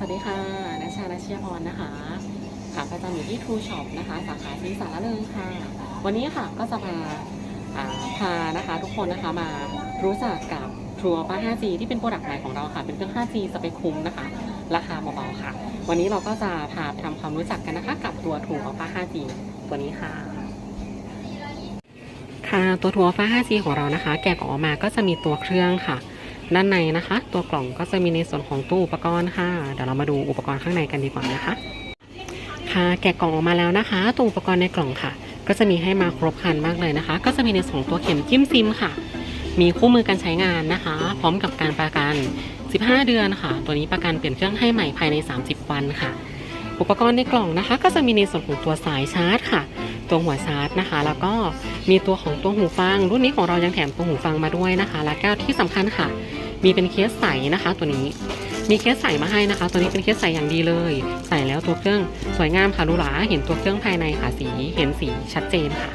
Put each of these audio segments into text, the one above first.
สวัสดีค่ะนัชชานัชเชียพรนะคะ ค่ะประจำอยู่ที่ True Shop นะคะ สาขาสีสารเริงค่ะ วันนี้ค่ะก็จะมาพานะคะทุกคนนะคะมารู้จักกับ True Alpha 5G ที่เป็นโปรดักต์ใหม่ของเราค่ะ เป็นเครื่อง 5G สเปคคุ้มนะคะ ราคาเบาๆค่ะ วันนี้เราก็จะพาไปทำความรู้จักกันนะคะ กับตัว True Alpha 5G ตัวนี้ค่ะ ค่ะตัว True Alpha 5G ของเรานะคะ แกะออกมาก็จะมีตัวเครื่องค่ะ ด้านในนะคะ ตัวกล่องก็จะมีในส่วนของตู้อุปกรณ์ค่ะเดี๋ยวเรามาดูอุปกรณ์ข้างในกันดีกว่านะคะค่ะแกะกล่องออกมาแล้วนะคะ ตัวอุปกรณ์ในกล่องค่ะ ก็จะมีให้มาครบครันมากเลยนะคะ ก็จะมีในส่วนของตัวเข็มจิ้มซิมค่ะ มีคู่มือการใช้งานนะคะ พร้อมกับการประกัน 15 เดือนค่ะ ตัวนี้ประกันเปลี่ยนเครื่องให้ใหม่ภายใน 30 วันค่ะ อุปกรณ์ในกล่องนะคะ ก็จะมีในส่วนของตัวสายชาร์จค่ะ ตัวหัวชาร์จนะคะ แล้วก็มีตัวของตัวหูฟัง รุ่นนี้ของเรายังแถมตัวหูฟังมาด้วยนะคะ และก็ที่สำคัญค่ะ มีเป็นเคสใสนะคะ ตัวนี้มีเคสใสมาให้นะคะ ตัวนี้เป็นเคสใสอย่างดีเลย ใส่แล้วตัวเครื่องสวยงามค่ะหรูหราเห็นตัวเครื่องภายในค่ะสีเห็นสีชัดเจนค่ะ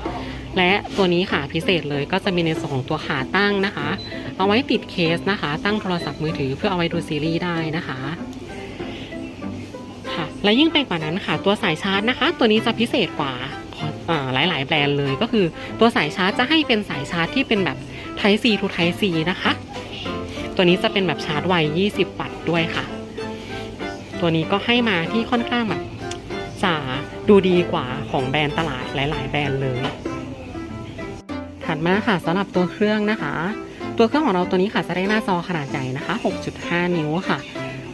และตัวนี้ค่ะพิเศษเลยก็จะมีในส่วนของตัวขาตั้งนะคะ เอาไว้ติดเคสนะคะ ตั้งโทรศัพท์มือถือเพื่อเอาไว้ดูซีรีส์ได้นะคะค่ะและยิ่งไปกว่านั้นค่ะ ตัวสายชาร์จนะคะ ตัวนี้จะพิเศษกว่า หลาย ๆ แบรนด์เลยก็คือตัวสายชาร์จจะให้เป็นสายชาร์จที่เป็นแบบ Type C to Type C นะคะ ตัวนี้จะเป็นแบบชาร์จไว 20 วัตต์ด้วยค่ะ ตัวนี้ก็ให้มาที่ค่อนข้างแบบจะดูดีกว่าของแบรนด์ตลาดหลาย ๆ แบรนด์เลย ถัดมาค่ะสำหรับตัวเครื่องนะคะ ตัวเครื่องของเราตัวนี้ค่ะจะได้หน้าจอขนาดใหญ่นะคะ 6.5 นิ้วค่ะ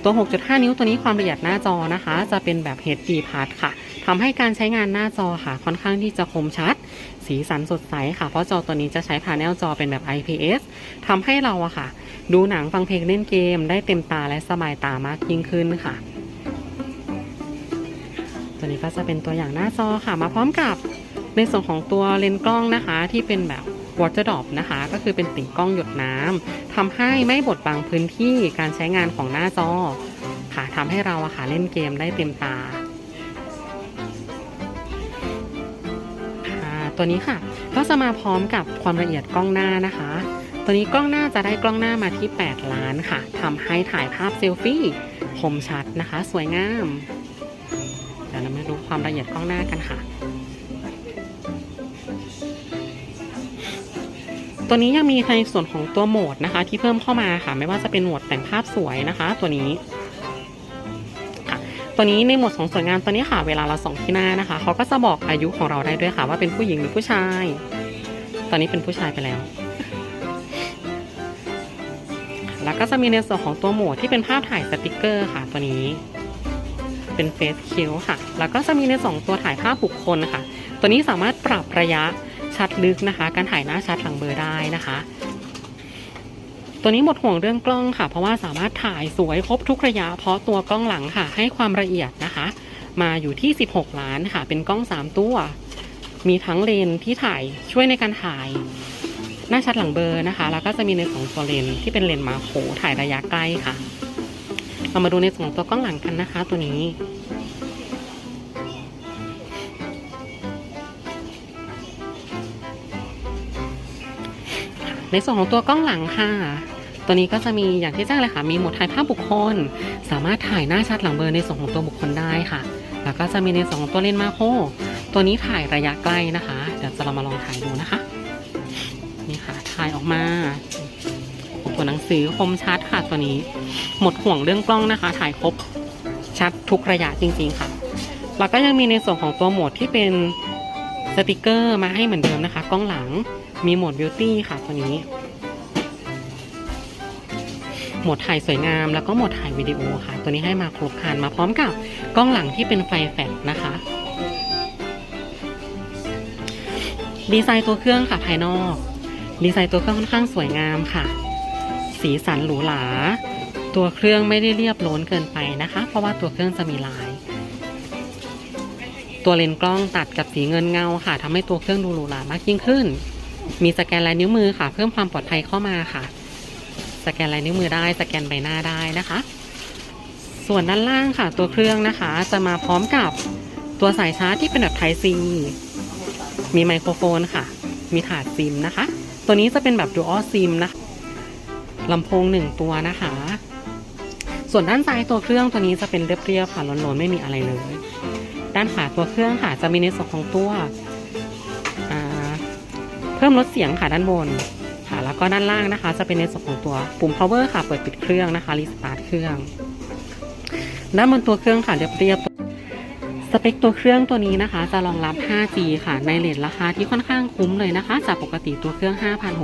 ตัว 6.5 นิ้วตัวนี้ความละเอียดหน้าจอนะคะ จะเป็นแบบ HD Plus ค่ะทำให้การใช้งานหน้าจอค่ะ ค่อนข้างที่จะคมชัด สีสันสดใสค่ะ เพราะจอตัวนี้จะใช้พาเนลจอเป็นแบบ IPS ทำให้เราอะค่ะ ดูหนังฟังเพลงเล่นเกม ได้เต็มตาและสบายตามากยิ่งขึ้นค่ะ ตัวนี้ก็จะเป็นตัวอย่างหน้าจอค่ะ มาพร้อมกับในส่วนของตัวเลนส์กล้องนะคะ ที่เป็นแบบ water drop นะคะ ก็คือเป็นติ่งกล้องหยดน้ำทำให้ไม่บดบังพื้นที่การใช้งานของหน้าจอค่ะทำให้เราอะค่ะเล่นเกมได้เต็มตาตัวนี้ค่ะก็จะมาพร้อมกับความละเอียดกล้องหน้านะคะ ตัวนี้กล้องหน้าจะได้กล้องหน้ามาที่ 8 ล้านค่ะทำให้ถ่ายภาพเซลฟี่คมชัดนะคะ สวยงาม เดี๋ยวเรามาดูความละเอียดกล้องหน้ากันค่ะ ตัวนี้ยังมีในส่วนของตัวโหมดนะคะ ที่เพิ่มเข้ามาค่ะ ไม่ว่าจะเป็นโหมดแต่งภาพสวยนะคะ ตัวนี้ค่ะตัวนี้ในโหมดของสวยงามตัวนี้ค่ะ เวลาเราส่องที่หน้านะคะ เขาก็จะบอกอายุของเราได้ด้วยค่ะ ว่าเป็นผู้หญิงหรือผู้ชาย ตอนนี้เป็นผู้ชายไปแล้ว แล้วก็จะมีในส่วนของตัวโหมดที่เป็นภาพถ่ายสติกเกอร์ค่ะ ตัวนี้ เป็นเฟซคิวค่ะ แล้วก็จะมีในสองตัวถ่ายภาพบุคคลค่ะ ตัวนี้สามารถปรับระยะ ชัดลึกนะคะ การถ่ายหน้าชัดหลังเบอร์ได้นะคะ ตัวนี้หมดห่วงเรื่องกล้องค่ะ เพราะว่าสามารถถ่ายสวยครบทุกระยะ เพราะตัวกล้องหลังค่ะ ให้ความละเอียดนะคะ มาอยู่ที่ 16 ล้านค่ะ เป็นกล้อง 3 ตัว มีทั้งเลนที่ถ่ายช่วยในการถ่ายหน้าชัดหลังเบอร์นะคะ แล้วก็จะมีในสองตัวเลนที่เป็นเลนมาโคถ่ายระยะใกล้ค่ะ เรามาดูในส่วนของตัวกล้องหลังกันนะคะ ตัวนี้ ในส่วนของตัวกล้องหลังค่ะ ตัวนี้ก็จะมีอย่างที่แจ้งเลยค่ะ มีโหมดถ่ายภาพบุคคล สามารถถ่ายหน้าชัดหลังเบอร์ในส่วนของตัวบุคคลได้ค่ะ แล้วก็จะมีในส่วนของตัวเลนส์มาโครตัวนี้ถ่ายระยะใกล้นะคะ เดี๋ยวจะเรามาลองถ่ายดูนะคะ นี่ค่ะ ถ่ายออกมาตัวหนังสือคมชัดค่ะตัวนี้ หมดห่วงเรื่องกล้องนะคะ ถ่ายครบชัดทุกระยะจริง ๆค่ะ แล้วก็ยังมีในส่วนของตัวโหมดที่เป็นสติกเกอร์มาให้เหมือนเดิมนะคะ กล้องหลัง มีโหมดบิวตี้ค่ะตัวนี้ โหมดถ่ายสวยงามแล้วก็โหมดถ่ายวิดีโอค่ะ ตัวนี้ให้มาครบครันมาพร้อมกับกล้องหลังที่เป็นไฟแฟลชนะคะ ดีไซน์ตัวเครื่องค่ะภายนอก ดีไซน์ตัวเครื่องค่อนข้างสวยงามค่ะ สีสันหรูหราตัวเครื่องไม่ได้เรียบโล้นเกินไปนะคะ เพราะว่าตัวเครื่องจะมีลาย ตัวเลนส์กล้องตัดกับสีเงินเงาค่ะทำให้ตัวเครื่องดูหรูหรามากยิ่งขึ้น มีสแกนลายนิ้วมือค่ะ เพิ่มความปลอดภัยเข้ามาค่ะ สแกนลายนิ้วมือได้ สแกนใบหน้าได้นะคะ ส่วนด้านล่างค่ะ ตัวเครื่องนะคะ จะมาพร้อมกับตัวสายชาร์จที่เป็นแบบ Type C มีไมโครโฟนค่ะ มีถาดซิมนะคะ ตัวนี้จะเป็นแบบ Dual SIM นะคะลำโพงหนึ่งตัวนะคะ ส่วนด้านซ้ายตัวเครื่องตัวนี้จะเป็นเรียบๆค่ะล้นๆไม่มีอะไรเลย ด้านขวาตัวเครื่องค่ะจะมีในส่วนของตัว เพิ่มลดเสียงค่ะด้านบนค่ะ แล้วก็ด้านล่างนะคะ จะเป็นในส่วนของตัวปุ่ม power ค่ะ เปิดปิดเครื่องนะคะรีสตาร์ทเครื่อง ด้านบนตัวเครื่องค่ะเรียบสเปคตัวเครื่องตัวนี้นะคะ จะรองรับ 5G ค่ะ ในเลทราคาที่ค่อนข้างคุ้มเลยนะคะ จากปกติตัวเครื่อง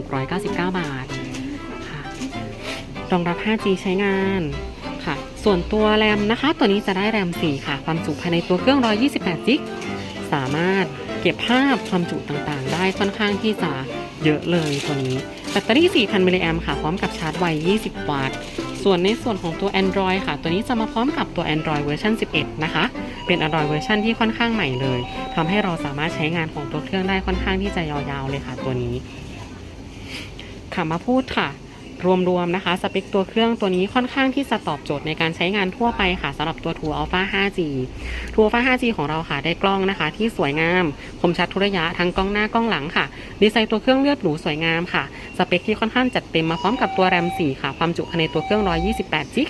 5,699 บาทค่ะรองรับ 5G ใช้งานค่ะ ส่วนตัวแรมนะคะ ตัวนี้จะได้แรม 4 ค่ะ ความจุภายในตัวเครื่อง 128 จิก สามารถ เก็บภาพความจุต่างๆ ได้ค่อนข้างที่จะเยอะเลยตัวนี้แบตเตอรี่ 4,000 มิลลิแอมค่ะ พร้อมกับชาร์จไว 20 วัตต์ ส่วนในส่วนของตัว Android ค่ะ ตัวนี้จะมาพร้อมกับตัว Android เวอร์ชัน11 นะคะ เป็น Android เวอร์ชันที่ค่อนข้างใหม่เลย ทำให้เราสามารถใช้งานของตัวเครื่องได้ค่อนข้างที่จะยาวๆเลยค่ะตัวนี้ค่ะมาพูดค่ะ รวมๆนะคะ สเปคตัวเครื่องตัวนี้ค่อนข้างที่จะตอบโจทย์ในการใช้งานทั่วไปค่ะสำหรับตัว True Alpha 5G True Alpha 5G ของเราค่ะได้กล้องนะคะ ที่สวยงามคมชัดทุระยะทั้งกล้องหน้ากล้องหลังค่ะ ดีไซน์ตัวเครื่องเลือดหรูสวยงามค่ะ สเปคที่ค่อนข้างจัดเต็มมาพร้อมกับตัวแรม4ค่ะ ความจุภายในตัวเครื่อง 128 จิก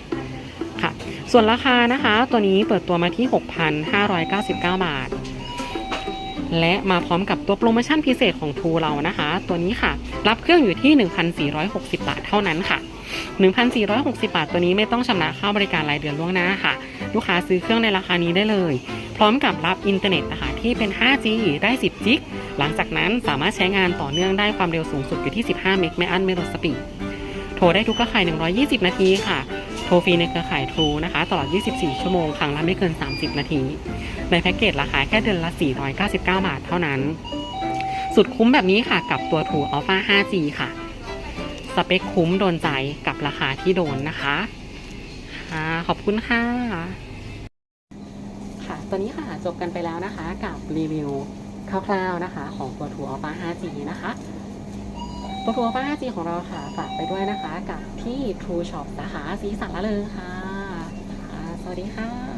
ค่ะ ส่วนราคานะคะ ตัวนี้เปิดตัวมาที่ 6,599 บาท และมาพร้อมกับตัวโปรโมชั่นพิเศษของ True เรานะคะ ตัวนี้ค่ะ รับเครื่องอยู่ที่ 1,460 บาทเท่านั้นค่ะ 1,460 บาทตัวนี้ไม่ต้องชำระค่าบริการรายเดือนล่วงหน้าค่ะ ลูกค้าซื้อเครื่องในราคานี้ได้เลย พร้อมกับรับอินเทอร์เน็ตนะคะที่เป็น 5G ได้ 10 จิก หลังจากนั้นสามารถใช้งานต่อเนื่องได้ความเร็วสูงสุดอยู่ที่ 15 เมกไม่อั้นไม่ลดสปีดโทรได้ทุกเครือข่าย 120 นาทีค่ะ โทรฟรีในเครือข่าย True นะคะ ตลอด 24 ชั่วโมง ครั้งละไม่เกิน 30 นาที ในแพ็กเกจราคาแค่เดือนละ 499 บาทเท่านั้น สุดคุ้มแบบนี้ค่ะกับตัว True Alpha 5G ค่ะ สเปคคุ้มโดนใจกับราคาที่โดนนะคะค่ะขอบคุณค่ะ ค่ะตอนนี้ค่ะจบกันไปแล้วนะคะกับรีวิวคร่าวๆนะคะ ของตัว True Alpha 5G นะคะตัว True Alpha 5G ของเราค่ะฝากไปด้วยนะคะ กับที่ True Shop สาขาสีสันละเลยค่ะค่ะสวัสดีค่ะ